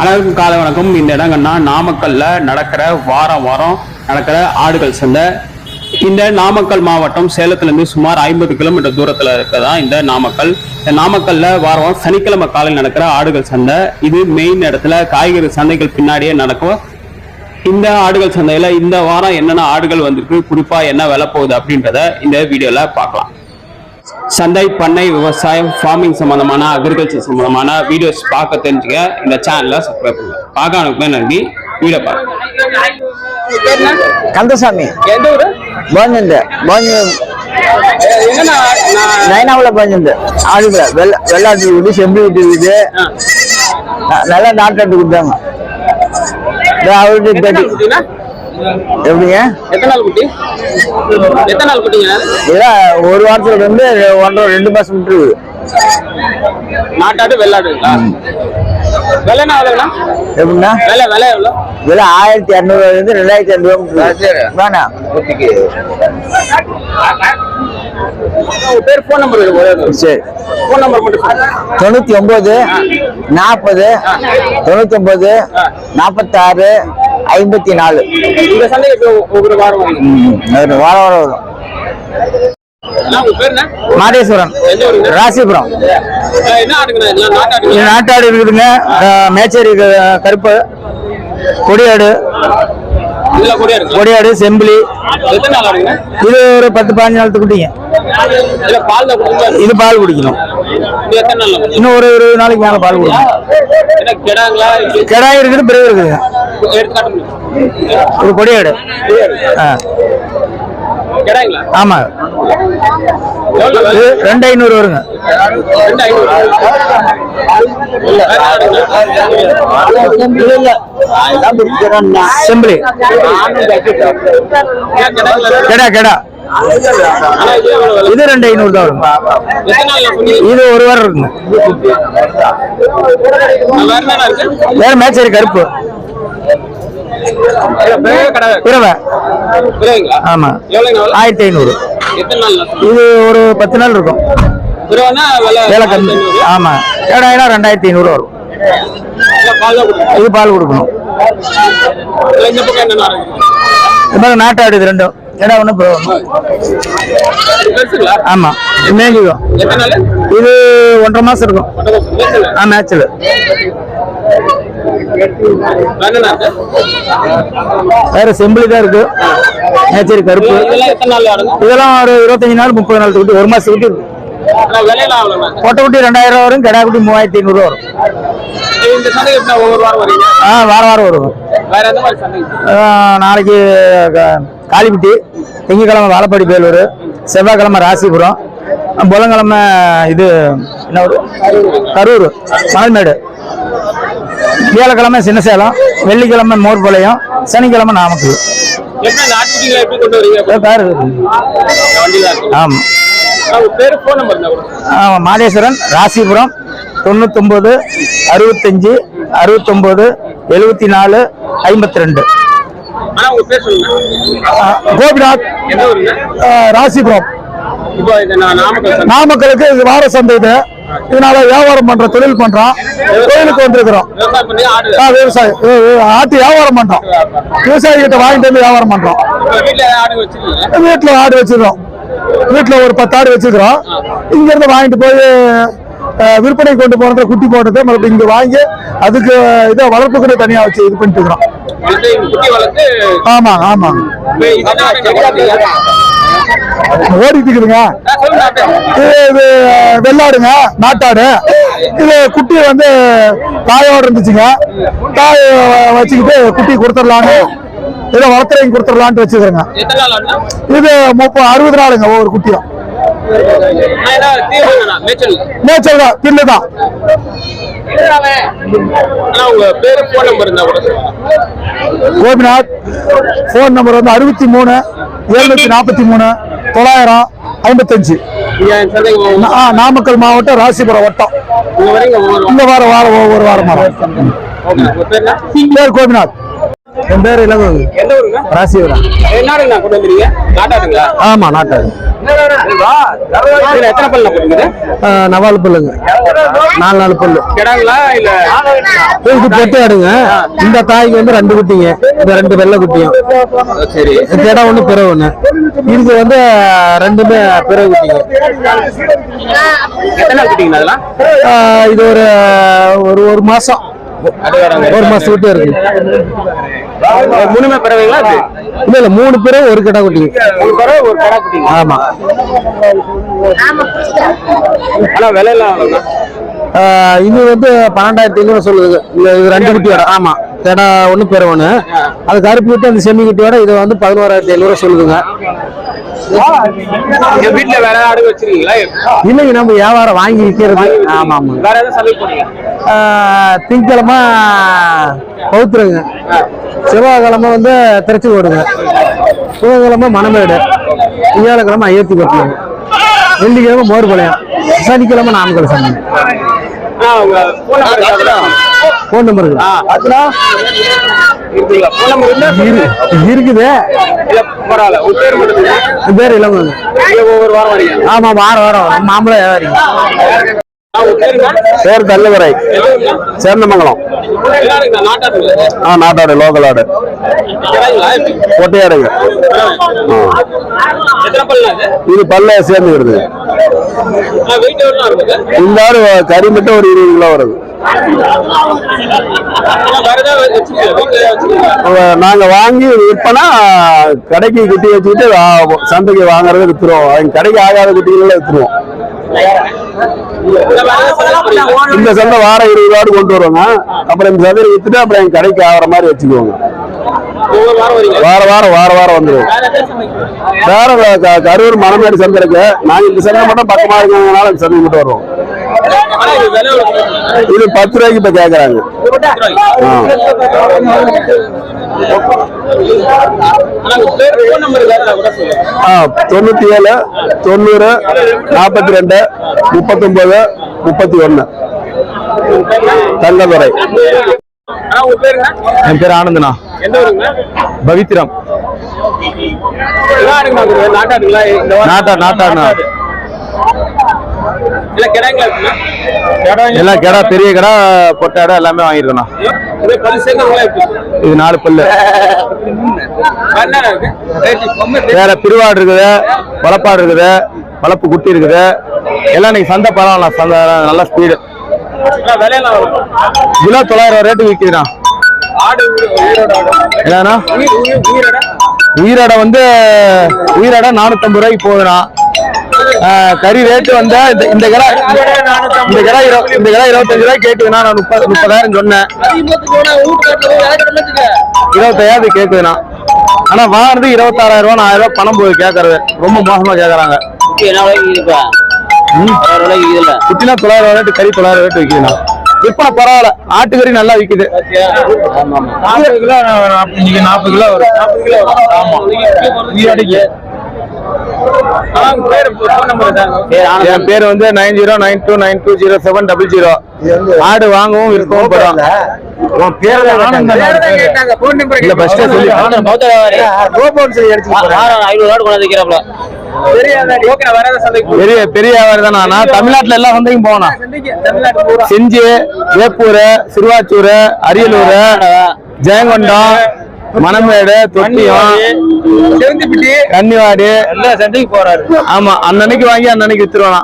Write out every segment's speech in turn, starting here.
அனைவருக்கும் காலை வணக்கம். இந்த இடங்கள்னா நாமக்கல்ல நடக்கிற வாரம் வாரம் நடக்கிற ஆடுகள் சந்தை. இந்த நாமக்கல் மாவட்டம் சேலத்துலேருந்து சுமார் ஐம்பது கிலோமீட்டர் தூரத்துல இருக்கதா இந்த நாமக்கல். இந்த நாமக்கல்ல வாரம் வாரம் சனிக்கிழமை காலையில் நடக்கிற ஆடுகள் சந்தை. இது மெயின் இடத்துல காய்கறி சந்தைகள் பின்னாடியே நடக்கும். இந்த ஆடுகள் சந்தையில இந்த வாரம் என்னென்ன ஆடுகள் வந்திருக்கு குறிப்பா என்ன விலை போகுது அப்படின்றத இந்த வீடியோல பார்க்கலாம். சந்தை பண்ணை விவசாயம் ஃபார்மிங் சம்பந்தமான அக்ரிகல்ச்சர் சம்பந்தமான வீடியோஸ் பார்க்க தெரிஞ்சுக்க இந்த சேனலை சப்ஸ்கிரைப் பண்ணுங்க. பார்க்க அனுப்பி நன்றி. வீடியோ பாருங்க. கந்தசாமி. எந்த ஊரு? போஞ்சிந்து. போஞ்சு நைனாவில் போஞ்சிந்து. ஆடுல வெள்ள வெள்ளாட்டு இருக்குது செம்பி வீட்டு இருக்குது நல்ல நாட்டாட்டு கொடுத்தாங்க. அவர்கிட்ட எப்படிங்க? எத்தனை நாள் குட்டி? எத்தனை நாள் குட்டிங்க? இதெல்லாம் ஒரு வாரத்துல இருந்து ஒன்றரை ரெண்டு மாசம் இருக்குது நாட்டாடு வெள்ளாடு விலை என்ன விலைண்ணா எப்படின்னா? விலை விலை எவ்வளோ? விலை ஆயிரத்தி இரநூறுவா இருந்து ரெண்டாயிரத்தி இரநூறுவா வேணாம் உங்க பேர் ஃபோன் நம்பர் சரி. ஃபோன் நம்பர் மட்டும். தொண்ணூத்தி ஒன்பது நாற்பது தொண்ணூத்தி ஒன்பது நாற்பத்தாறு ஐம்பத்தி நாலு. இந்த சந்தைக்கு வாரம் வாரம். வாரம் ஊருங்க? ராசிபுரம். நாட்டாடு இருக்குதுங்க. மேச்சேரி கருப்பு. கொடியாடு. கொடியாடு ஆடுங்க? இது ஒரு பத்து பதினஞ்சு நாள் குட்டிங்க. இது பால் குடிக்கணும்? இன்னும் ஒரு இருபது நாளைக்கு மேல பால் குடிக்கணும். கிடாய் இருக்குது பிறகு இருக்குதுங்க ஒரு கொடியாடு ஆ. ஆமா? ரெண்டு ஐநூறு வருங்க? செம்பிளி? கெடா கெடா. இது ரெண்டு ஐநூறு தான் வரும்? இது ஒரு வாரம் இருக்குங்க. வேற என்னென்ன இருக்கு? வேற மேச்சேரி கருப்பு. பிறவை ஆமா? ஆயிரத்தி ஐநூறு இது ஒரு பத்து நாள் இருக்கும். விலை கம்மி. ஆமா. கேடாயினா ரெண்டாயிரத்தி ஐநூறு வரும். இது பால் கொடுக்கணும். இந்த நாட்டாடு இது ரெண்டும். கேடா ஒன்று பெருசுங்களா? ஆமா. மேஞ்சிக்கும் எத்தனை நாள்? இது ஒன்றரை மாசம் இருக்கும்? ஆ மேட்ச்சில் வேற செம்பிளி தான் இருக்கு. மேச்சேரி கருப்பு. இதெல்லாம் ஒரு இருபத்தஞ்சு நாள் முப்பது நாள் ஒரு மாசம் குட்டி இருக்கு ஆனா விலையெல்லாம் அவ்வளவுதான். பொட்டை குட்டி ரெண்டாயிரம் ரூபா வரும் கிடா குட்டி மூவாயிரத்தி ஐநூறு வரும். ஆ வாரம் வாரம் ஆ, நாளைக்கு காளிப்பட்டி திங்கக்கிழமை வாழப்பாடி பேலூர் செவ்வாய்க்கிழமை ராசிபுரம் புதன்கிழமை இது என்ன ஊரு? கரூர் மணல்மேடு. வியாழக்கிழமை சின்ன சேலம் வெள்ளிக்கிழமை மோர்பாளையம் சனிக்கிழமை நாமக்கல். ஆமாம் மாதேஸ்வரன் ராசிபுரம் தொண்ணூத்தொம்பது அறுபத்தஞ்சு அறுபத்தொம்போது எழுபத்தி நாலு ஐம்பத்தி ரெண்டு கோபிநாத் ராசிபுரம். நாமக்கலுக்கு இது வார சந்தை இது. இதனால வியாபாரம் பண்றோம் தொழில் பண்றோம் தொழிலுக்கு வந்திருக்கிறோம். விவசாயம் பண்ணி ஆடு. ஆ, விவசாயம். வி- வி- ஆட்டு வியாபாரம் பண்றோம் விவசாயி கிட்ட வாங்கிட்டு வந்து வியாபாரம் பண்றோம் வீட்டுல ஆடு வச்சிருக்கோம் வீட்டில் ஒரு பத்து ஆடு வச்சிருக்கிறோம். இங்கேருந்து வாங்கிட்டு போய் விற்பனை கொண்டு போனத குட்டி போட்டதை மறுபடியும் இங்கே வாங்கி அதுக்கு இதை வளர்ப்புக்களே தனியாக வச்சு இது பண்ணிட்டு இருக்கிறோம். ஆமாம் ஆமாம் ஓடிட்டு இருக்குதுங்க. இது இது வெள்ளாடுங்க நாட்டாடு. இது குட்டி வந்து தாயோட இருந்துச்சுங்க. தாய் வச்சுக்கிட்டு குட்டி கொடுத்துடலான்னு இதை வளர்த்துறவங்க கொடுத்துடலான்ட்டு வச்சுக்கிறேங்க. இது முப்பது அறுபது நாளுங்க ஒவ்வொரு குட்டியும். மேய்ச்சல். தான் பில்லு தான். பேரு போன் நம்பர் கோபிநாத் வந்து அறுபத்தி மூணு எழுநூத்தி நாற்பத்தி மூணு தொள்ளாயிரம் ஐம்பத்தஞ்சு. நாமக்கல் மாவட்டம் ராசிபுரம் வட்டம். இந்த வாரம் வாரம் ஒவ்வொரு வாரம்? பேர் கோபிநாத். என் பேர் இளங்கோங்க எந்த ஊருங்க? ராசிவரா என்னடுங்கண்ணா கொண்டு வந்துருக்கீங்க? நாட்டாடுங்களா ஆமா நாட்டாடு எத்தனை பல்லு போட்டுருக்குது நவால் புல்லுங்க. நாலு நாலு புல்லு. கிடாங்களா இல்ல? இது பெட்டு ஆடுங்க. இந்த தாய்க்கு வந்து ரெண்டு குட்டிங்க. இந்த ரெண்டு வெள்ளை குட்டியும். சரி. கிடா ஒண்ணு பிறகு ஒண்ணு. இது வந்து ரெண்டுமே பிறகு குட்டிங்க. இது ஒரு ஒரு ஒரு மாசம். ஒரு மாசம் விட்டு இருக்கு. மூணுமே பிறவைங்களா இல்ல இல்ல மூணு பிறகு ஒரு கிடா குட்டிங்க. ஒரு பிறவை ஒரு கடா குட்டிங்க. ஆமா. ஆனா எவ்வளவுண்ணா? ஆஹ் இது வந்து பன்னெண்டாயிரத்தி ஐநூறு சொல்லுது. இது ரெண்டு குட்டியோட. ஆமா. கிடா ஒண்ணு பிற ஒண்ணு. அது கருப்பு குட்டி அந்த செம்மி குட்டியோட இது வந்து பதினோராயிரத்தி ஐநூறு சொல்லுதுங்க. வீட்டுல வேற ஆடு வச்சிருக்கீங்களா? இல்லைங்க நம்ம வியாபாரம் வாங்கி விற்கிறது ஆமா ஆமா. வேற ஆஹ் திங்கக்கிழமை பௌத்துருங்க செவ்வாய்க்கிழமை வந்து திருச்சி ஓடுங்க புதன்கிழமை மணமேடு. வியாழக்கிழமை ஐயத்தி பத்துங்க வெள்ளிக்கிழமை மோர்பாளையம். சனிக்கிழமை நாமக்கல் இருக்கா? Phone number. இருக்குது? பேர் வரீங்க? ஆமா வாரம் வாரம். மாம்பழம் வியாபாரிங்க? பேர் தள்ளுவரை. சேர்ந்தமங்கலம் ஆ நாட்டாடு லோக்கல் ஆடு கொட்டையாடுங்க இது? பல்ல சேர்ந்துக்கிறது வருது இந்த ஆடு கறி மட்டும் ஒரு இருபது கிலோ வருது. நாங்க வாங்கி விற்பனா கடைக்கு குட்டி வச்சுக்கிட்டு சந்தைக்கு வாங்குறது வித்துருவோம். அவங்க கடைக்கு ஆகாத குட்டிகளை வித்துருவோம். இந்த சந்தை வாரம் இருபது ஆடு கொண்டு வருவாங்க அப்புறம் இந்த சந்தையை வித்துட்டு அப்புறம் எங்க கடைக்கு ஆகிற மாதிரி வச்சுக்குவாங்க. வாரம் வார வாரம் வார வாரம் வந்துடும் வேற க- கரூர் மணமேடு சந்தை இருக்கு. நாங்க இந்த சந்தை மட்டும் பக்கமா இருக்கிறதுனால இந்த சந்தை மட்டும் வருவோம். இது இது பத்து ரூபாய்க்கு இப்ப கேக்குறாங்க. தொண்ணூத்தி ஏழு தொண்ணூறு நாற்பத்தி ரெண்டு முப்பத்தொன்பது முப்பத்தி ஒண்ணு தங்கதுரை? என் பேர் ஆனந்தனா? பவித்ரம். எல்லாம் இருக்குண்ணா எல்லாம் கடா பெரிய கடா பொட்டை கடை எல்லாமே வாங்கிருக்கணும் இது நாலு பல்லு. வேற பிரிவாடு இருக்குது வளப்பாடு இருக்குது வளப்பு குட்டி இருக்குது. எல்லாம் இன்னைக்கு சந்தை பரவாயில்ல சந்தை நல்ல ஸ்பீடு? கிலோ தொள்ளாயிரம் ரேட்டு ஆடு. என்னன்னா உயிர் உயிர் உயிரோட வந்து உயிரோட நானூத்தம்பது ரூபாய்க்கு போகுதுண்ணா. கறி ரேட்டு வந்து இந்த இந்த கடை இந்த கிடா இந்த கடை இருபத்தஞ்சு ரூபாய் கேக்குதுண்ணா நான் முப்பது முப்பதாயிரம் சொன்னேன். இருபத்தாயிரம் கேக்குதுண்ணா. ஆனா வாங்குறது இருபத்தாறாயிரம் ரூபாய் ஆயிரம் ரூபாய் பணம் போய் கேக்குறது. ரொம்ப மோசமா கேக்குறாங்க. குட்டினா தொள்ளாயிரம் ரேட்டு கறி தொள்ளாயிரம் ரேட்டு விற்குதுண்ணா விற்பனை பரவாயில்ல. ஆட்டுக்கறி நல்லா விக்குது. நாற்பது கிலோ நாற்பது கிலோ வரும். நாற்பது கிலோ வரும். ஆமா ஈரோடைக்கு ஆனா உங்க பேர் ஃபோன் நம்பர் தான் என் பேர் வந்து nine zero nine two nine two zero seven double zero ஆடு வாங்கவும் விற்கவும் சந்தைக்கு பெரிய பெரிய வியாபாரி தான் நான் தமிழ்நாட்டுல எல்லா சந்தைக்கும் பூரா செஞ்சி வேப்பூர் சிறுவாச்சூர் அரியலூர் ஜெயங்கொண்டம் மணமேடு தொட்டியம் செவந்திப்பிட்டி கன்னிவாடி. எல்லா சந்தைக்கு போறாரு. ஆமா அன்னன்னைக்கு வாங்கி அன்னன்னைக்கு வித்துருவானா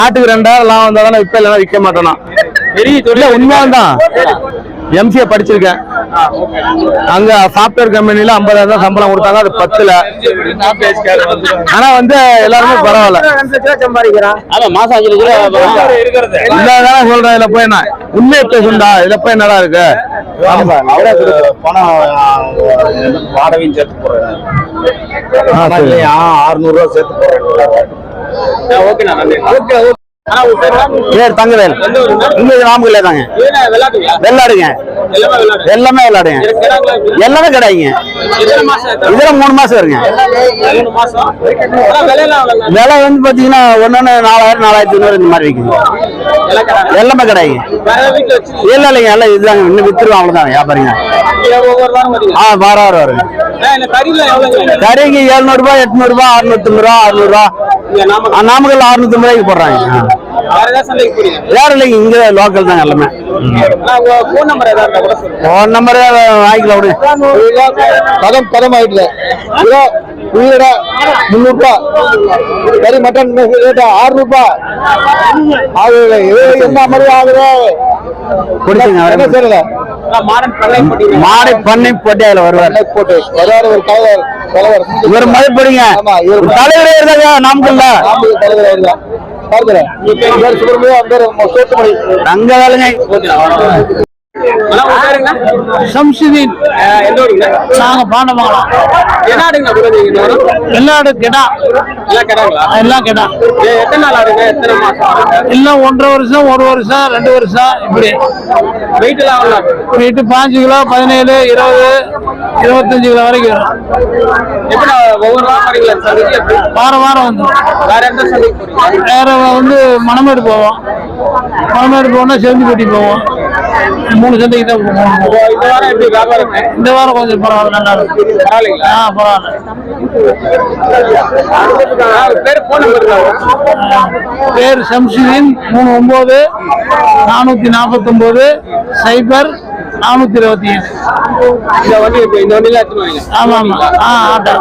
ஆட்டுக்கு ரெண்டாயிரம் லாபம் வந்தா தானே விற்ப இல்லைன்னா விற்க மாட்டோம்னா பெரிய இல்ல உண்மையாலும் தான் எம்சிஏ படிச்சிருக்கேன். அங்க சாப்ட்வேர் கம்பெனில ஐம்பதாயிரம் தான் சம்பளம் கொடுத்தாங்க. அது பத்துல. ஆனா வந்து எல்லாருமே பரவாயில்ல. இல்லாதான் சொல்றேன். இதுல போய் என்ன உண்மையை பேசுண்டா? இதுல போய் என்னடா இருக்கு? வாடகையும் சேர்த்து சரி. ஆறுநூறு ரூபா சேர்த்து போடுறேன் பேர் தங்கவேல்? இங்க நாமக்கல்லே தாங்க? வெள்ளாடுங்க எல்லாமே விளையாடு. எல்லாமே விளையாடுங்க? எல்லாமே ஆகுது? இதுல மூணு மாசம் வருங்க? விலை வந்து பாத்தீங்கன்னா ஒன்னொன்னு நாலாயிரம் நாலாயிரத்தி ஐநூறு இந்த மாதிரி விற்குங்க எல்லாம் வச்சிருக்கீங்களா? இல்ல இல்லைங்க எல்லாம் இதுதாங்க இன்னும் வித்துருவோம் அவ்வளவுதான் வியாபாரிங்க. ஆ வாரம் வாரம் வருங்க ஆ, இந்த கறிலாம் எவ்வளவுங்க? கறிக்கு எழுநூறு ரூபாய் எட்நூறு ரூபாய் அறுநூத்தி ரூபா அறுநூறு ரூபா ஆ, நாமக்கல். அறுநூத்தி ரூபாய்க்கு போடுறாங்க. வேற இல்லைங்க இங்க லோக்கல் தாங்க எல்லாமே. ஃபோன் நம்பர் வாங்கிக்கலாம் விடுங்க பதம் பதம் ஆயிட்டுல. கிலோ உயிரடா முந்நூறுபா. கறி மட்டன் ரேட்டா? ஆறுநூறுபா. ஆகுது என்ன மாதிரி ஆகுது என்ன அவரே. மாடை பண்ணி போட்டு அதுல வருவார் போட்டு வராரு ஒரு தலைவர் தலைவர். இவர் மதிப்பிடுங்க தலைவரே இருந்தாங்க நாமக்கல்ல. நாம தலைவர் சோத்துமணி தங்க வேலைங்க. சம்சுதீன். எந்த ஊருங்க? நாங்க பாண்டமங்கலம். வாரம்? வெள்ளாடு கிடா. எல்லாம் கிடாங்களா? எல்லாம் கிடா. எத்தனை நாள் ஆடுங்க? எத்தனை மாசம் எல்லாம் ஒன்றரை வருஷம் ஒரு வருஷம் ரெண்டு வருஷம் இப்படி. வெயிட் எல்லாம்? வீட்டு பாஞ்சு கிலோ பதினேழு இருபது இருபத்தஞ்சு கிலோ வரைக்கும் வரும். எப்படி ஒவ்வொரு வாரம்? வாரம் வந்து. வேற எந்த சந்தைக்கு வேற வந்து மணமேடு போவோம். மணமேடு போனா செஞ்சுப்பட்டி போவோம். மூணு சந்தைக்கு தான் இந்த வாரம் எப்படி வியாபாரம்? இந்த வாரம் கொஞ்சம் பரவாயில்ல நல்லா இருக்கு. பரவாயில்லைங்களா? ஆ பரவாயில்ல. பேர் போன் நம்பர் இருக்கா பேர் சம்சுதீன் மூணு ஒன்பது நானூத்தி நாற்பத்தொன்பது சைபர் நானூத்தி இருபத்தி ஏழு. இந்த வண்டி இந்த வண்டியில ஆமா ஆமா ஆ ஆட்டோ.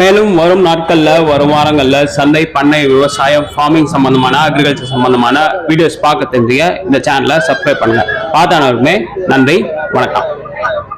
மேலும் வரும் நாட்கள்ல வரும் வாரங்கள்ல சந்தை பண்ணை விவசாயம் ஃபார்மிங் சம்பந்தமான அக்ரிகல்ச்சர் சம்பந்தமான வீடியோஸ் பார்க்க தெரிஞ்சுக்க இந்த சேனலை சப்ஸ்கிரைப் பண்ணுங்க. பார்த்தானவருமே நன்றி வணக்கம்.